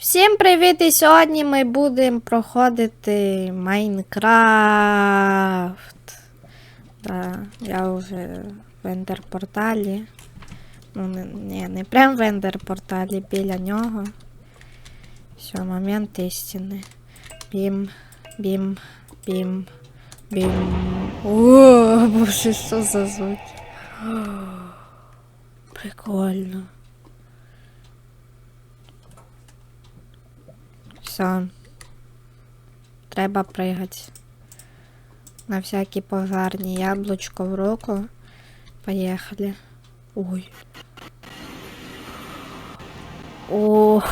Всім привіт! І сьогодні ми будемо проходити Майнкрафт. Да, я вже в ендерпорталі. Ну, не, не, прям в ендерпорталі, біля нього. Все, момент істини. Бім, бім, бім, бім. О, боже, що за звуки. Прикольно. Все. Треба пригати. На всякі пожарні яблучко в руку. Поїхали. Ой. О,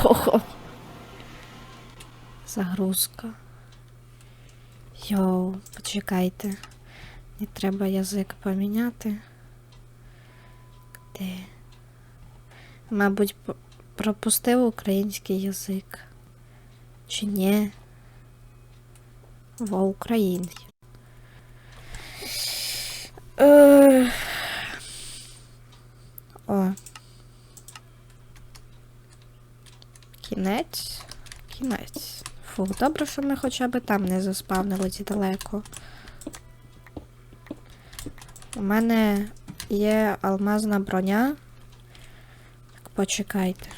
Загрузка. Йоу, почекайте. Не треба язик поміняти. Де? Мабуть, пропустив український язик. Чи ні? Во Україні. Е... О. Кінець. Кінець. Фу, добре, що ми хоча б там не заспавнились далеко. У мене є алмазна броня. Так, почекайте.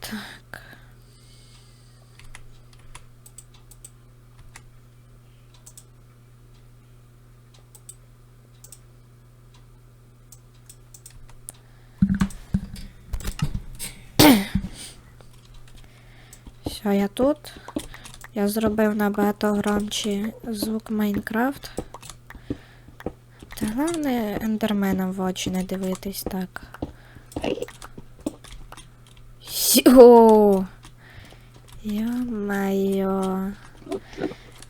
Так. Все, я тут. Я зробив набагато громче звук Майнкрафт. Та головне ендерменам в очі не дивитись так. Йо! Йо-майо.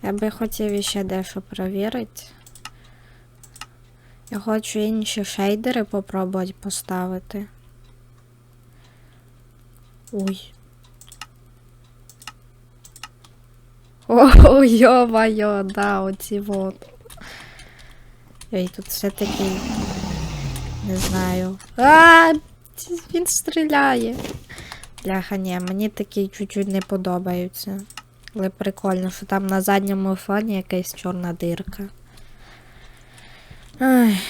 Я би хотів іще дещо перевірити. Я хочу інші шейдери попробувати поставити. Ой. О, йо-майо, да, оці вот. Ой, тут все-таки. Не знаю. А, він стріляє. Бляха, ні, мені такі чуть-чуть не подобаються. Але прикольно, що там на задньому фоні якась чорна дирка. Ай.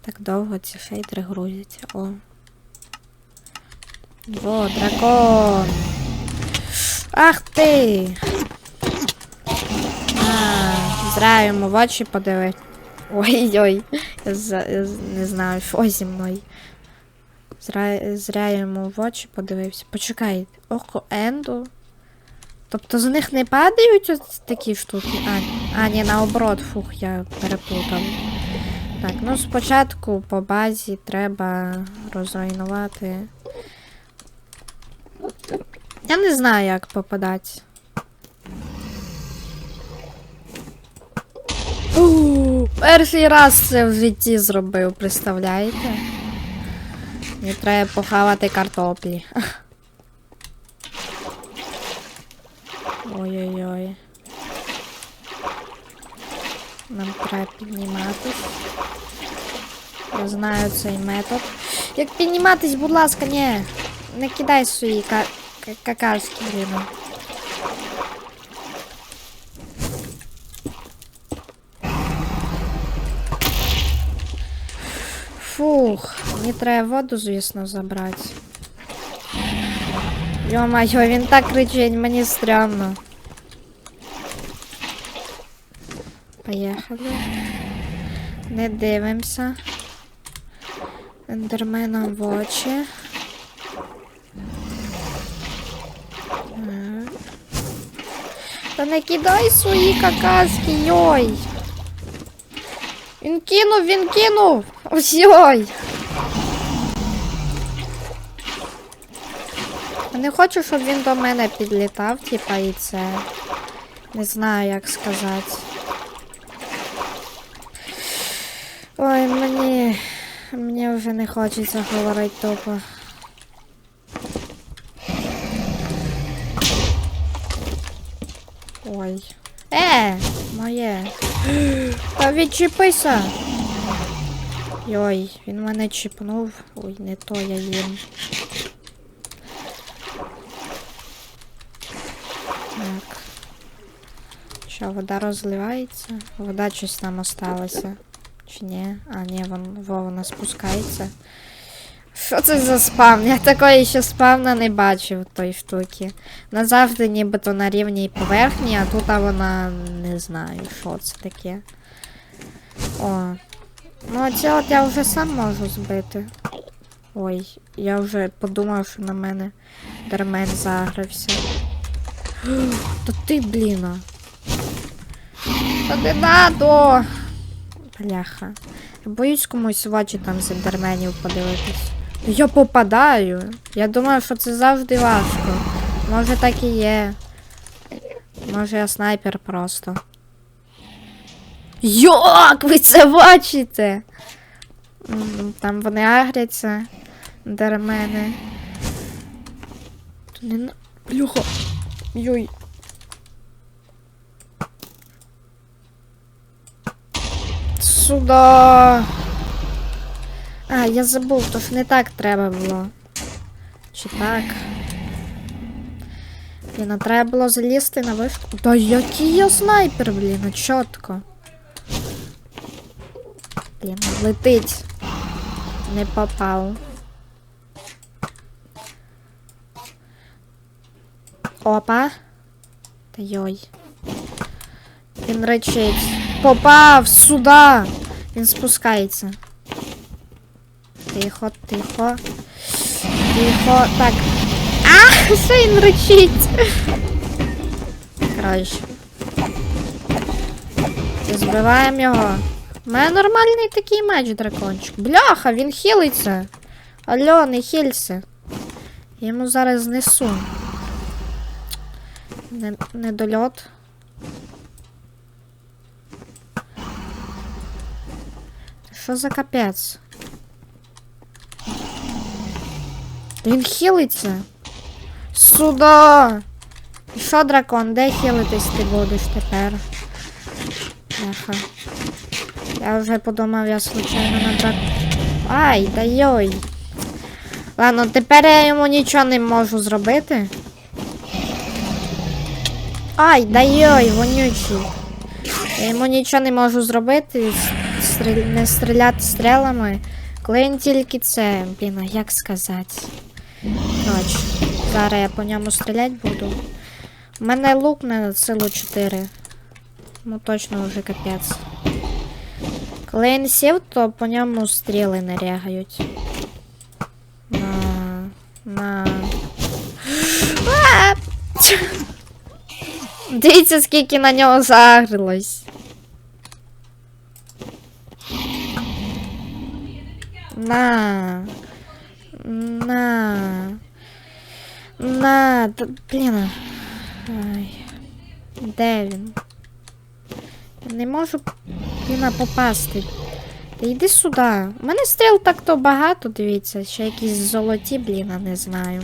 Так довго ці шейдери грузяться. О. О, дракон. Ах ти! А, йому в очі подивить. Ой-ой, я, я не знаю, що зі мною. Зря йому в очі подивився. Почекай, око Енду. Тобто з них не падають ось такі штуки? А, а ні, наоборот, фух, я переплутав. Так, ну спочатку по базі треба розруйнувати. Я не знаю, як попадати. Перший раз це в житті зробив, представляєте? Мені треба похавати картоплі. Ой-ой-ой. Нам треба підніматись. Я знаю цей метод. Як підніматись, будь ласка, ні. Не кидай свої ка ка- какашки, блін. Фух, мені треба воду, звісно, забрати. Йо-майо, він так кричить, мені стрьомно. Поїхали. Не дивимося. Ендерменом в очі. Так. Та не кидай свої какашки, йой. Він кинув, він кинув. Ось йой. Не хочу, щоб він до мене підлітав, типа, і це. Не знаю, як сказати. Ой, мені. Мені вже не хочеться говорити тупо. Ой. Е, моє. Та відчепися. Йой, він мене чіпнув. Ой, не то я їм. Так. Що, вода розливається? Вода щось там осталася. Чи ні? А, ні, вон, во, вона спускається. Що це за спавн? Я такої ще спавна не бачив той штуки. Вона завжди нібито на рівній поверхні, а тут вона не знаю, що це таке. О. Ну, це от я вже сам можу збити. Ой, я вже подумав, що на мене дермен загрився. Та ти, блін. Та не надо! Бляха. Боюсь комусь в очі там з ендерменів подивитись. Я попадаю. Я думаю, що це завжди важко. Може так і є. Може я снайпер просто. Йок, ви це бачите? Там вони агряться. Дермени. Тут не на... Плюха. Йой. Сюда. А, я забув, то ж не так треба було. Чи так? Блін, а треба було залізти на вишку. Та який я снайпер, блін, а чітко. Блін, летить. Не попав. Опа. Та йой. Він речить. Попав сюди. Він спускається. Тихо, тихо. Тихо. Так. А, що він речить? Коротше. Збиваємо його. У мене нормальний такий меч, дракончик. Бляха, він хилиться. Алло, не хилься. Я Йому зараз знесу. Не, недольот. Що за капець? Він хилиться. Сюда! І що, дракон, де хилитись ти будеш тепер? Бляха. Я вже подумав, я случайно на драк... Ай, да йой. Ладно, тепер я йому нічого не можу зробити. Ай, да йой, вонючий. Я йому нічого не можу зробити. Стріль... Не стріляти стрілами. Коли він тільки це, блін, як сказати. Коротше, зараз я по ньому стріляти буду. У мене лук на силу 4. Ну точно вже капець. Коли він сів, то по ньому стріли не рягають. На. На. Дивіться, скільки на нього загрилось. На. На. На. Т- Блін. Ай. Де він? Не можу блін, попасти. Та йди сюди. У мене стріл так-то багато, дивіться. Ще якісь золоті, блін, не знаю.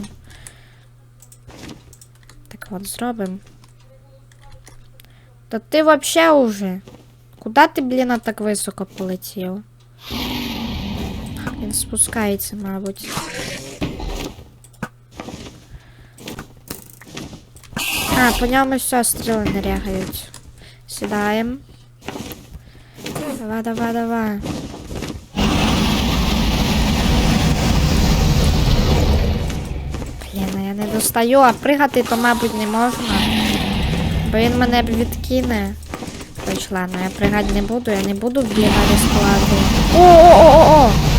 Так от зробимо. Та ти вообще уже. Куда ти, блін, так високо полетів? Він спускається, мабуть. А, по ньому все стріли не рягають. Сідаємо. Давай, давай, давай. Блін, я не достаю, а пригати то, мабуть, не можна. Бо він мене відкине. Хоч ладно, я пригати не буду, я не буду вбігати складу. О-о-о-о-о!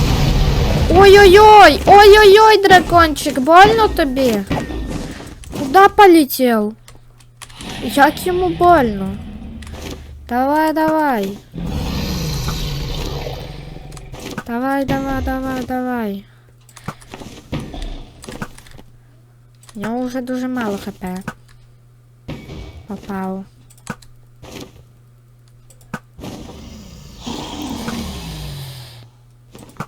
Ой-ой-ой! Ой-ой-ой, дракончик, больно тобі? Куда полетел? Як йому больно? Давай, давай. Давай, давай, давай, давай. У нього вже дуже мало хп. Попав.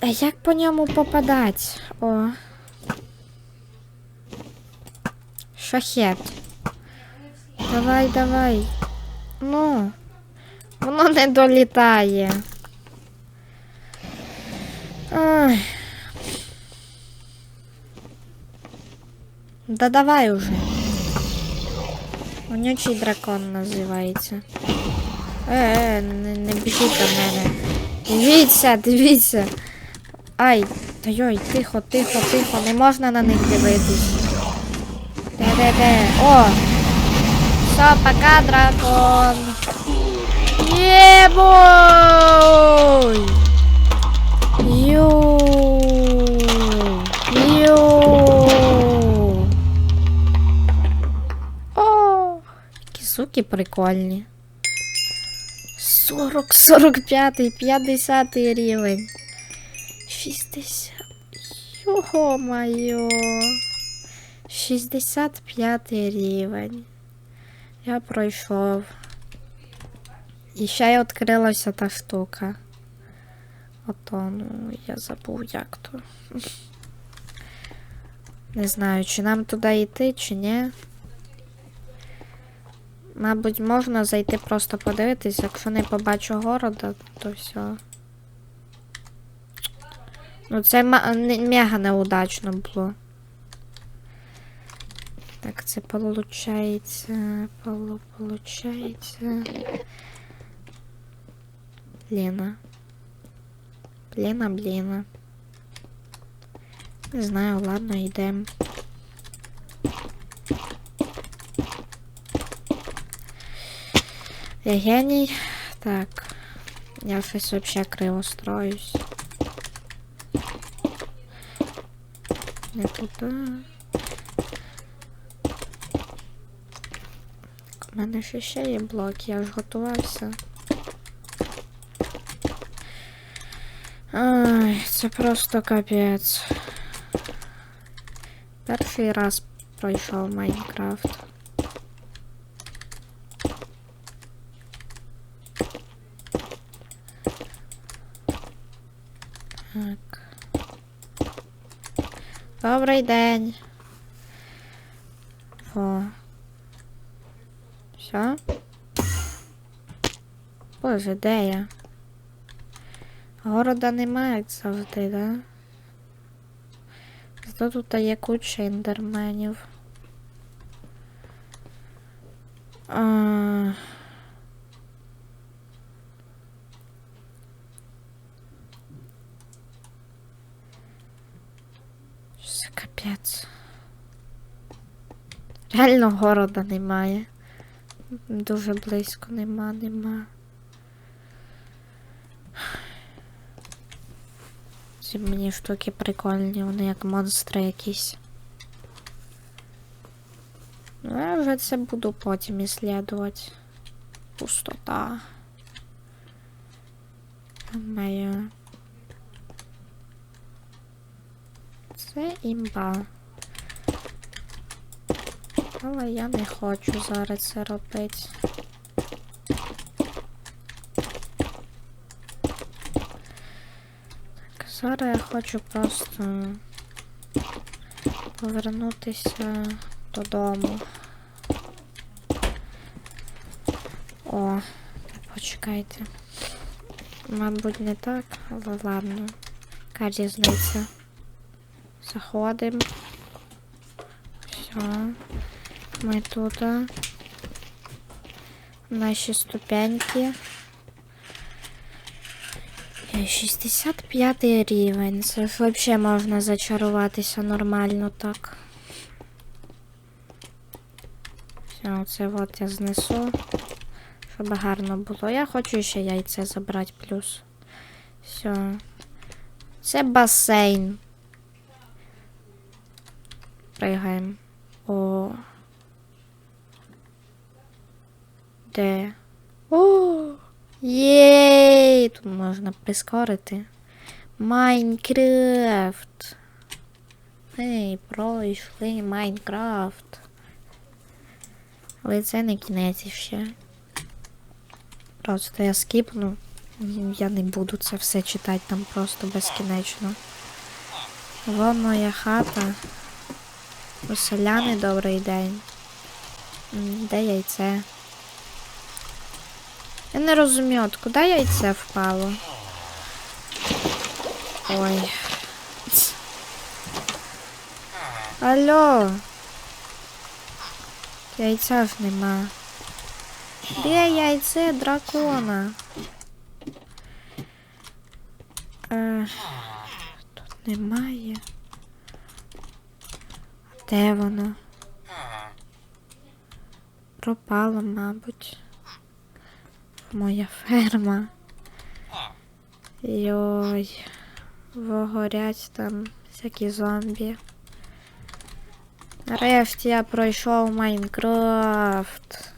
А як по ньому попадать? О. Шахет. Давай, давай. Ну. Воно не долітає. Ай. Да давай уже. Вонючий дракон називається. Е, е, не, не біжіть до мене. Дивіться, дивіться. Ай, та йой, тихо, тихо, тихо, не можна на них дивитись. Де, де, де? О! Все, пока, дракон. Єбой! Йоу! Йоу! О! Які суки прикольні. 40, 45, 50 рівень. 60. Йо-моє. 65 рівень. Я пройшов. І ще й відкрилася та штука. Ото, ну, я забув як то. Не знаю, чи нам туди йти, чи ні. Мабуть, можна зайти просто подивитись, якщо не побачу города, то все. Ну, це мега неудачно було. Так, це получається. полу- Получається. Лена. Лена, бліна. Не знаю, ладно, йдемо. Я. Так. Я щось вообще криво строюсь. Не туди. У мене ще ще є блок, я ж готувався. Ай, це просто капець. Перший раз пройшов Майнкрафт. Добрий день. О. Все? Боже, де я? Города немає, завжди, да? Зато тут є куча індерменів. А... Що за капець. Реально города немає. Дуже близько нема, нема. Ці мені штуки прикольні, вони як монстри якісь. Ну, я вже це буду потім іслідувати. Пустота. Моя. Це імба. Але я не хочу зараз це робити. Так, зараз я хочу просто повернутися додому. О, почекайте. Мабуть, не так, але ладно. Яка різниця? Заходимо. Все. Ми тут. Наші ступеньки. Е, 65 рівень. Це взагалі можна зачаруватися нормально так. Все, це от я знесу. Щоб гарно було. Я хочу ще яйце забрати плюс. Все. Це басейн. Пригаємо. О. Де? О! Єй! Тут можна прискорити. Майнкрафт. Ей, пройшли Майнкрафт. Але це не кінець ще. Просто я скіпну. Ну, Я не буду це все читати там просто безкінечно. Вон моя хата. У селяни добрий день. Де яйце? Я не розумію, от куди яйце впало? Ой. Алло. Яйця ж нема. Де яйце дракона? Е, тут немає. Де воно? Пропало, мабуть. Моя ферма. Йой. Вогорять там всякі зомбі. Нарешті я пройшов Майнкрафт.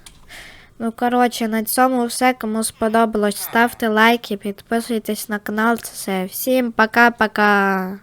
Ну, коротше, на цьому все. Кому сподобалось, ставте лайки, підписуйтесь на канал. Це все. Всім пока-пока.